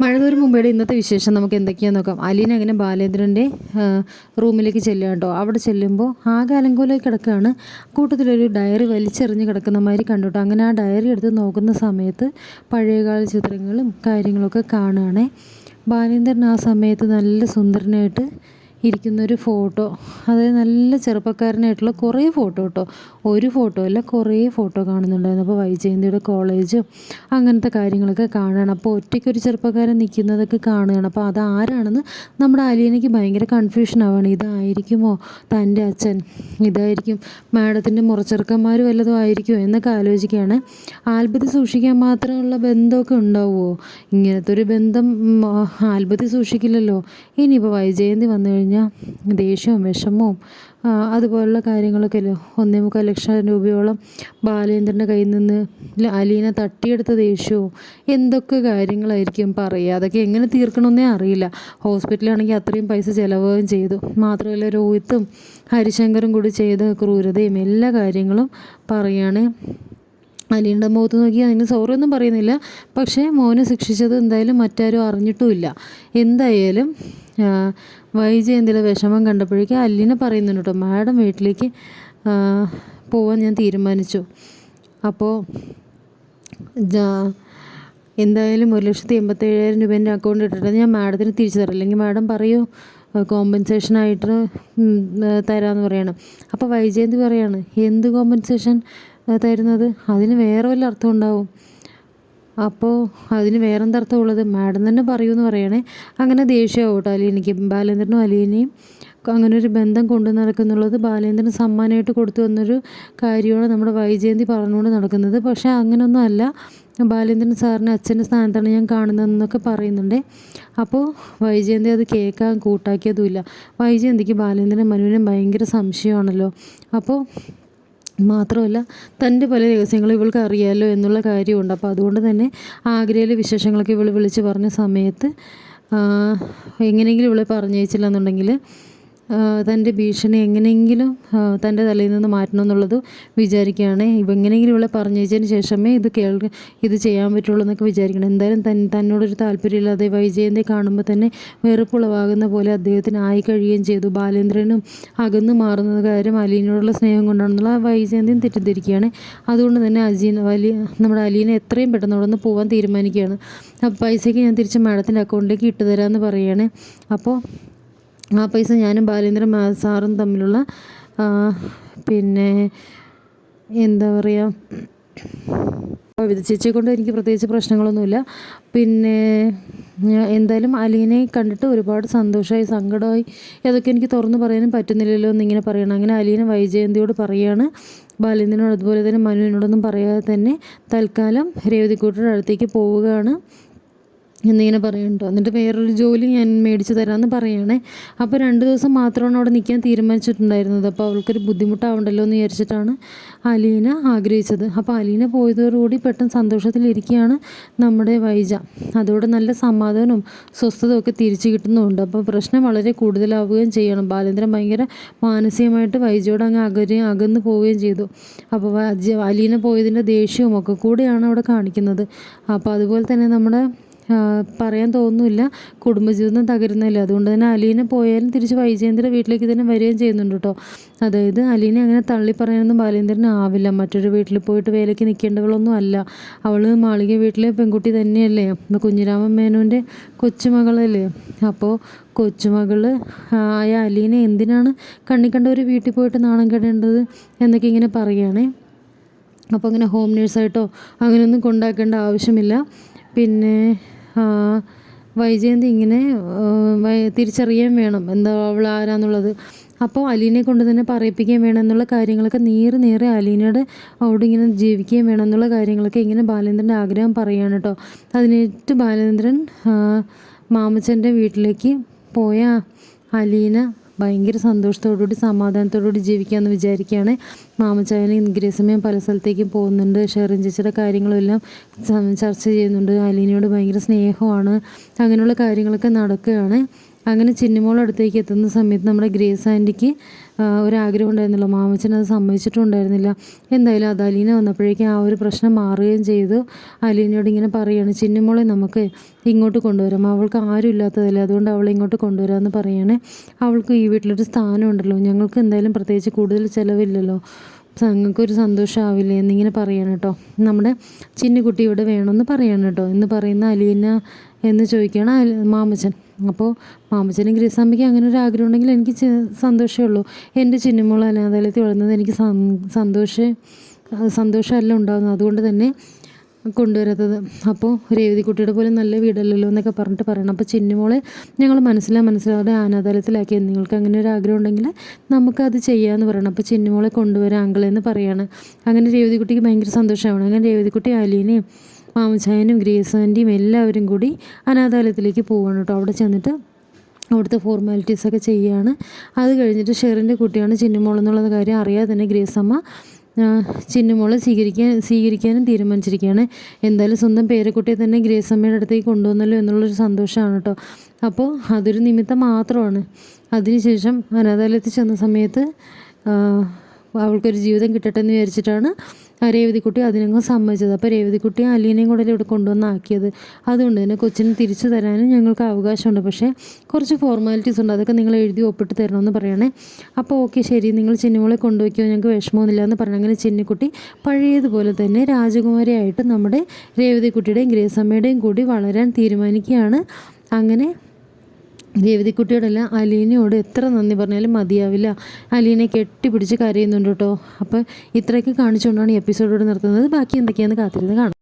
മഴ തോരും മുമ്പേടെ ഇന്നത്തെ വിശേഷം നമുക്ക് എന്തൊക്കെയാന്ന് നോക്കാം. അലീന അങ്ങനെ ബാലേന്ദ്രന്റെ റൂമിലേക്ക് ചെല്ലുക കേട്ടോ. അവിടെ ചെല്ലുമ്പോൾ ആകെ അലങ്കോലായി കിടക്കുകയാണ്. കൂട്ടത്തിലൊരു ഡയറി വലിച്ചെറിഞ്ഞ് കിടക്കുന്ന മാതിരി കണ്ടുട്ടോ അങ്ങനെ ആ ഡയറി എടുത്ത് നോക്കുന്ന സമയത്ത് പഴയകാല ചിത്രങ്ങളും കാര്യങ്ങളൊക്കെ കാണുകയാണേ. ബാലേന്ദ്രൻ ആ സമയത്ത് നല്ല സുന്ദരനായിട്ട് ഇരിക്കുന്നൊരു ഫോട്ടോ. അതായത് നല്ല ചെറുപ്പക്കാരനായിട്ടുള്ള കുറേ ഫോട്ടോ കേട്ടോ. ഒരു ഫോട്ടോ അല്ല കുറേ ഫോട്ടോ കാണുന്നുണ്ടായിരുന്നു. അപ്പോൾ വൈജയന്തിയുടെ കോളേജും അങ്ങനത്തെ കാര്യങ്ങളൊക്കെ കാണുകയാണ് അപ്പോൾ ഒറ്റയ്ക്കൊരു ചെറുപ്പക്കാരൻ നിൽക്കുന്നതൊക്കെ കാണുകയാണ്. അപ്പോൾ അത് ആരാണെന്ന് നമ്മുടെ അലിയനയ്ക്ക് ഭയങ്കര കൺഫ്യൂഷൻ ആവുകയാണ്. ഇതായിരിക്കുമോ തന്റെ അച്ഛൻ? ഇതായിരിക്കും മാഡത്തിന്റെ മുറച്ചെറുക്കന്മാർ വല്ലതും ആയിരിക്കുമോ എന്നൊക്കെ ആലോചിക്കുകയാണ്. ആൽബത്തി സൂക്ഷിക്കാൻ മാത്രമുള്ള ബന്ധമൊക്കെ ഉണ്ടാവുമോ? ഇങ്ങനത്തെ ഒരു ബന്ധം ആൽബത്തി സൂക്ഷിക്കില്ലല്ലോ. ഇനിയിപ്പോൾ വൈജയന്തി വന്നു കഴിഞ്ഞാൽ ദേഷ്യവും വിഷമവും അതുപോലുള്ള കാര്യങ്ങളൊക്കെ ഒന്നേ മുക്കാൽ ലക്ഷം രൂപയോളം ബാലേന്ദ്രന്റെ കയ്യിൽ നിന്ന് അലീന തട്ടിയെടുത്ത ദേഷ്യവും എന്തൊക്കെ കാര്യങ്ങളായിരിക്കും പറയുക? അതൊക്കെ എങ്ങനെ തീർക്കണമെന്നേ അറിയില്ല. ഹോസ്പിറ്റലാണെങ്കിൽ അത്രയും പൈസ ചിലവുകയും ചെയ്തു. മാത്രമല്ല രോഹിത്തും ഹരിശങ്കറും കൂടി ചെയ്ത ക്രൂരതയും എല്ലാ കാര്യങ്ങളും പറയുകയാണ് അലീന്റെ മുഖത്ത് നോക്കി അതിന് സൗറൊന്നും പറയുന്നില്ല. പക്ഷേ മോനെ ശിക്ഷിച്ചത് എന്തായാലും മറ്റാരും അറിഞ്ഞിട്ടുമില്ല. എന്തായാലും ആ, വൈജയന്തിയുടെ വിഷമം കണ്ടപ്പോഴേക്കും അല്ലിനെ പറയുന്നുണ്ട് കേട്ടോ മാഡം വീട്ടിലേക്ക് പോവാൻ ഞാൻ തീരുമാനിച്ചു. അപ്പോൾ എന്തായാലും ഒരു ലക്ഷത്തി എൺപത്തേഴായിരം രൂപ എന്റെ അക്കൗണ്ട് ഇട്ടിട്ട് ഞാൻ മാഡത്തിന് തിരിച്ചു തരാം. അല്ലെങ്കിൽ മാഡം പറയൂ ഏ, തരാമെന്ന് പറയണം. അപ്പോൾ വൈജയന്തി പറയാണ്? എന്ത് കോമ്പൻസേഷൻ തരുന്നത് അതിന് വേറെ വല്ല അർത്ഥം ഉണ്ടാവും. അപ്പോൾ അതിന് വേറെന്താ അർത്ഥമുള്ളത് മാഡം തന്നെ പറയൂന്ന് പറയണേ. അങ്ങനെ ദേഷ്യമാവും കേട്ടോ അലീനയ്ക്ക്. ബാലേന്ദ്രനും അലീനയും അങ്ങനെ ഒരു ബന്ധം കൊണ്ടു നടക്കുന്നുള്ളത് ബാലേന്ദ്രൻ സമ്മാനമായിട്ട് കൊടുത്തു വന്നൊരു കാര്യമാണ് നമ്മുടെ വൈജയന്തി പറഞ്ഞുകൊണ്ട് നടക്കുന്നത്. പക്ഷേ അങ്ങനെയൊന്നും അല്ല. ബാലേന്ദ്രൻ സാറിനെ അച്ഛന്റെ സ്ഥാനത്താണ് ഞാൻ കാണുന്നതെന്നൊക്കെ പറയുന്നുണ്ട്. അപ്പോൾ വൈജയന്തി അത് കേൾക്കാൻ കൂട്ടാക്കിയതുമില്ല. വൈജയന്തിക്ക് ബാലേന്ദ്രൻ മനുവിനും ഭയങ്കര സംശയമാണല്ലോ. അപ്പോൾ മാത്രമല്ല തന്റെ പല രഹസ്യങ്ങളും ഇവൾക്ക് അറിയാമല്ലോ എന്നുള്ള കാര്യമുണ്ട്. അപ്പോൾ അതുകൊണ്ട് തന്നെ ആഗ്രയിലെ വിശേഷങ്ങളൊക്കെ ഇവൾ വിളിച്ച് പറഞ്ഞ സമയത്ത് എങ്ങനെയെങ്കിലും ഇവളെ പറഞ്ഞയച്ചില്ല എന്നുണ്ടെങ്കിൽ തന്റെ ഭീഷണി എങ്ങനെയെങ്കിലും തന്റെ തലയിൽ നിന്ന് മാറ്റണം എന്നുള്ളത് വിചാരിക്കുകയാണ്. ഇവ എങ്ങനെയെങ്കിലും ഇവളെ പറഞ്ഞയച്ചതിന് ശേഷമേ ഇത് കേൾ ഇത് ചെയ്യാൻ പറ്റുള്ളൂ എന്നൊക്കെ വിചാരിക്കണം. എന്തായാലും തൻ തന്നോടൊരു താല്പര്യമില്ലാതെ വൈജയന്തി കാണുമ്പോൾ തന്നെ വെറുപ്പുളവാകുന്ന പോലെ അദ്ദേഹത്തിന് ആയി കഴിയുകയും ചെയ്തു. ബാലേന്ദ്രനും അകന്നു മാറുന്നത് കാര്യം അലീനോടുള്ള സ്നേഹം കൊണ്ടാണെന്നുള്ള വൈജയന്തിയും തെറ്റിദ്ധരിക്കുകയാണ്. അതുകൊണ്ട് തന്നെ അജീൻ വലിയ നമ്മുടെ അലീനെ എത്രയും പെട്ടെന്ന് അവിടെ നിന്ന് പോകാൻ തീരുമാനിക്കുകയാണ്. പൈസയ്ക്ക് ഞാൻ തിരിച്ച് മാഡത്തിന്റെ അക്കൗണ്ടിലേക്ക് ഇട്ട് തരാമെന്ന് പറയുകയാണ്. അപ്പോൾ ആ പൈസ ഞാനും ബാലേന്ദ്രൻ സാറും തമ്മിലുള്ള പിന്നെ എന്താ പറയുക വിധ ചേച്ചിയെ കൊണ്ട് എനിക്ക് പ്രത്യേകിച്ച് പ്രശ്നങ്ങളൊന്നുമില്ല. പിന്നെ എന്തായാലും അലീനെ കണ്ടിട്ട് ഒരുപാട് സന്തോഷമായി സങ്കടമായി. അതൊക്കെ എനിക്ക് തുറന്നു പറയാനും പറ്റുന്നില്ലല്ലോ എന്നിങ്ങനെ പറയണം. അങ്ങനെ അലീന വൈജയന്തിയോട് പറയാണ്. ബാലേന്ദ്രനോട് അതുപോലെ തന്നെ മനുവിനോടൊന്നും പറയാതെ തന്നെ തൽക്കാലം രേവതിക്കൂട്ടിയുടെ അടുത്തേക്ക് പോവുകയാണ്. എന്നിങ്ങനെ പറയുന്നുണ്ടോ. എന്നിട്ട് വേറൊരു ജോലി ഞാൻ മേടിച്ച് തരാമെന്ന് പറയുകയാണേ അപ്പോൾ രണ്ട് ദിവസം മാത്രമാണ് അവിടെ നിൽക്കാൻ തീരുമാനിച്ചിട്ടുണ്ടായിരുന്നത്. അപ്പോൾ അവൾക്കൊരു ബുദ്ധിമുട്ടാവണ്ടല്ലോ എന്ന് വിചാരിച്ചിട്ടാണ് അലീന ആഗ്രഹിച്ചത്. അപ്പോൾ അലീന പോയതോടുകൂടി പെട്ടെന്ന് സന്തോഷത്തിലിരിക്കുകയാണ് നമ്മുടെ വൈജ. അതോടെ നല്ല സമാധാനവും സ്വസ്ഥതയും ഒക്കെ തിരിച്ചു കിട്ടുന്നുമുണ്ട് അപ്പോൾ പ്രശ്നം വളരെ കൂടുതലാവുകയും ചെയ്യണം. ബാലേന്ദ്രൻ ഭയങ്കര മാനസികമായിട്ട് വൈജയോട് അങ്ങ് അകരെ അകന്നു പോവുകയും ചെയ്തു. അപ്പോൾ അലീന പോയതിന്റെ ദേഷ്യവും ഒക്കെ കൂടെയാണ് അവിടെ കാണിക്കുന്നത്. അപ്പോൾ അതുപോലെ തന്നെ നമ്മുടെ പറയാൻ തോന്നുന്നില്ല. കുടുംബജീവിതം തകരുന്നില്ല അതുകൊണ്ട് തന്നെ അലീന പോയാലും തിരിച്ച് വൈജയേന്ദ്ര വീട്ടിലേക്ക് തന്നെ വരികയും ചെയ്യുന്നുണ്ട് കേട്ടോ അതായത് അലീനെ അങ്ങനെ തള്ളി പറയാനൊന്നും ബാലേന്ദ്രന് ആവില്ല. മറ്റൊരു വീട്ടിൽ പോയിട്ട് വേലയ്ക്ക് നിൽക്കേണ്ടവളൊന്നും അല്ല. അവൾ മാളിക വീട്ടിലെ പെൺകുട്ടി തന്നെയല്ലേ. കുഞ്ഞിരാമൻ മേനോന്റെ കൊച്ചുമകളല്ലേ. അപ്പോൾ കൊച്ചുമകൾ ആയ അലീനെ എന്തിനാണ് കണ്ണി കണ്ട ഒരു വീട്ടിൽ പോയിട്ട് നാണം കെടേണ്ടത് എന്നൊക്കെ ഇങ്ങനെ പറയുകയാണേ. അപ്പോൾ അങ്ങനെ ഹോം നേഴ്സായിട്ടോ അങ്ങനെയൊന്നും കൊണ്ടാക്കേണ്ട ആവശ്യമില്ല. പിന്നെ വൈജയന്തി ഇങ്ങനെ തിരിച്ചറിയാൻ വേണം. എന്താ അവൾ ആരാന്നുള്ളത്. അപ്പോൾ അലീനെ കൊണ്ട് തന്നെ പറയിപ്പിക്കുകയും വേണം എന്നുള്ള കാര്യങ്ങളൊക്കെ നേരെ നേരെ അലീനയുടെ അവിടെ ഇങ്ങനെ ജീവിക്കുകയും വേണം എന്നുള്ള കാര്യങ്ങളൊക്കെ ഇങ്ങനെ ബാലേന്ദ്രന്റെ ആഗ്രഹം പറയുകയാണ് കേട്ടോ. അതിനേറ്റ് ബാലേന്ദ്രൻ മാമച്ചന്റെ വീട്ടിലേക്ക് പോയ അലീന ഭയങ്കര സന്തോഷത്തോടുകൂടി സമാധാനത്തോടുകൂടി ജീവിക്കാമെന്ന് വിചാരിക്കുകയാണ് മാമച്ചായന് ഇൻഗ്രേ സമയം പല സ്ഥലത്തേക്കും പോകുന്നുണ്ട്. ഷെറിൻ ചേച്ചിയുടെ കാര്യങ്ങളെല്ലാം ചർച്ച ചെയ്യുന്നുണ്ട്. അലീനയോട് ഭയങ്കര സ്നേഹമാണ്. അങ്ങനെയുള്ള കാര്യങ്ങളൊക്കെ നടക്കുകയാണ്. അങ്ങനെ ചിന്നിമോൾ അടുത്തേക്ക് എത്തുന്ന സമയത്ത് നമ്മുടെ ഗ്രേസ് ആന്റിക്ക് ഒരാഗ്രഹം ഉണ്ടായിരുന്നില്ല. മാമച്ചൻ അത് സമ്മതിച്ചിട്ടുണ്ടായിരുന്നില്ല. എന്തായാലും അത് അലീന വന്നപ്പോഴേക്കും ആ ഒരു പ്രശ്നം മാറുകയും ചെയ്തു. അലീനയോട് ഇങ്ങനെ പറയുകയാണ് ചിന്നിമോളെ നമുക്ക് ഇങ്ങോട്ട് കൊണ്ടുവരാം. അവൾക്ക് ആരും ഇല്ലാത്തതല്ലേ. അതുകൊണ്ട് അവളെ ഇങ്ങോട്ട് കൊണ്ടുവരാമെന്ന് പറയുകയാണ്. അവൾക്ക് ഈ വീട്ടിലൊരു സ്ഥാനം ഉണ്ടല്ലോ ഞങ്ങൾക്ക് എന്തായാലും പ്രത്യേകിച്ച് കൂടുതൽ ചിലവില്ലല്ലോ. ഞങ്ങൾക്കൊരു സന്തോഷമാവില്ലേ എന്നിങ്ങനെ പറയാണ് കേട്ടോ. നമ്മുടെ ചിന്നുകുട്ടി ഇവിടെ വേണമെന്ന് പറയാണ് കേട്ടോ. എന്ന് പറയുന്ന അലീന എന്ന് ചോദിക്കുകയാണ് മാമച്ചൻ. അപ്പോൾ മാമച്ചനും ഗ്രീസാമ്പിക്ക് അങ്ങനെ ഒരു ആഗ്രഹം ഉണ്ടെങ്കിൽ എനിക്ക് സന്തോഷമേ ഉള്ളൂ. എന്റെ ചിന്നുമോൾ അനാഥാലയത്തിൽ വളർന്നത് എനിക്ക് സന്തോഷം സന്തോഷമല്ല ഉണ്ടാകുന്നത് അതുകൊണ്ട് തന്നെ കൊണ്ടുവരാത്തത് അപ്പോൾ രേവതിക്കുട്ടിയുടെ പോലെ നല്ല വീടല്ലല്ലോ എന്നൊക്കെ പറഞ്ഞിട്ട് പറയണം. അപ്പോൾ ചിന്നുമോളെ ഞങ്ങൾ മനസ്സിലാ മനസ്സിലാവാതെ അനാഥാലയത്തിലാക്കിയത് നിങ്ങൾക്ക് അങ്ങനെ ഒരു ആഗ്രഹം ഉണ്ടെങ്കിൽ നമുക്കത് ചെയ്യാമെന്ന് പറയണം. അപ്പോൾ ചിന്നുമോളെ കൊണ്ടുവരാം അങ്കിളെന്ന് പറയാണ്. അങ്ങനെ രേവതിക്കുട്ടിക്ക് ഭയങ്കര സന്തോഷമാണ്. അങ്ങനെ രേവതിക്കുട്ടി അലീനയും മാമച്ചായനും ഗ്രേസ് എല്ലാവരും കൂടി അനാഥാലയത്തിലേക്ക് പോവാണ് കേട്ടോ. അവിടെ ചെന്നിട്ട് അവിടുത്തെ ഫോർമാലിറ്റീസൊക്കെ ചെയ്യുകയാണ് അത് കഴിഞ്ഞിട്ട് ഷെറിന്റെ കുട്ടിയാണ് ചിന്നുമോൾ എന്നുള്ള കാര്യം അറിയാതെ തന്നെ ഗ്രേസ് അമ്മ ആ, ചിന്നുമോളെ സ്വീകരിക്കാൻ സ്വീകരിക്കാനും തീരുമാനിച്ചിരിക്കുകയാണ്. എന്തായാലും സ്വന്തം പേരക്കുട്ടിയെ തന്നെ ഗ്രേസമ്മയുടെ അടുത്തേക്ക് കൊണ്ടുവന്നല്ലോ എന്നുള്ളൊരു സന്തോഷമാണ് കേട്ടോ. അപ്പോൾ അതൊരു നിമിത്തം മാത്രമാണ്. അതിനുശേഷം അനാഥാലയത്തിൽ ചെന്ന സമയത്ത് അവൾക്കൊരു ജീവിതം കിട്ടട്ടെ എന്ന് വിചാരിച്ചിട്ടാണ് രേവതിക്കുട്ടി അതിനങ്ങ് സമ്മതിച്ചത്. അപ്പോൾ രേവതിക്കുട്ടി അലീനയും കൂടെ ഇവിടെ കൊണ്ടുവന്നാക്കിയത്? അതുകൊണ്ട് തന്നെ കൊച്ചിന് തിരിച്ചു തരാനും ഞങ്ങൾക്ക് അവകാശമുണ്ട്. പക്ഷേ കുറച്ച് ഫോർമാലിറ്റീസ് ഉണ്ട്. അതൊക്കെ നിങ്ങൾ എഴുതി ഒപ്പിട്ട് തരണമെന്ന് പറയണേ. അപ്പോൾ ഓക്കെ ശരി. നിങ്ങൾ ചിന്നുമോളെ കൊണ്ടുപോയിക്കോ ഞങ്ങൾക്ക് വിഷമമൊന്നുമില്ല എന്ന് പറഞ്ഞു അങ്ങനെ ചിന്നിക്കുട്ടി പഴയതുപോലെ തന്നെ രാജകുമാരിയായിട്ട് നമ്മുടെ രേവതിക്കുട്ടിയുടെയും ഗ്രേസമ്മയുടെയും കൂടി വളരാൻ തീരുമാനിക്കുകയാണ്. അങ്ങനെ രേവതിക്കുട്ടിയോടല്ല അലീനയോട് എത്ര നന്ദി പറഞ്ഞാലും മതിയാവില്ല. അലീനെ കെട്ടിപ്പിടിച്ച് കരയുന്നുണ്ട് കേട്ടോ. അപ്പോൾ ഇത്രയൊക്കെ കാണിച്ചുകൊണ്ടാണ് ഈ എപ്പിസോഡോട് നിർത്തുന്നത്. ബാക്കി എന്തൊക്കെയാണെന്ന് കാത്തിരുന്ന് കാണാം.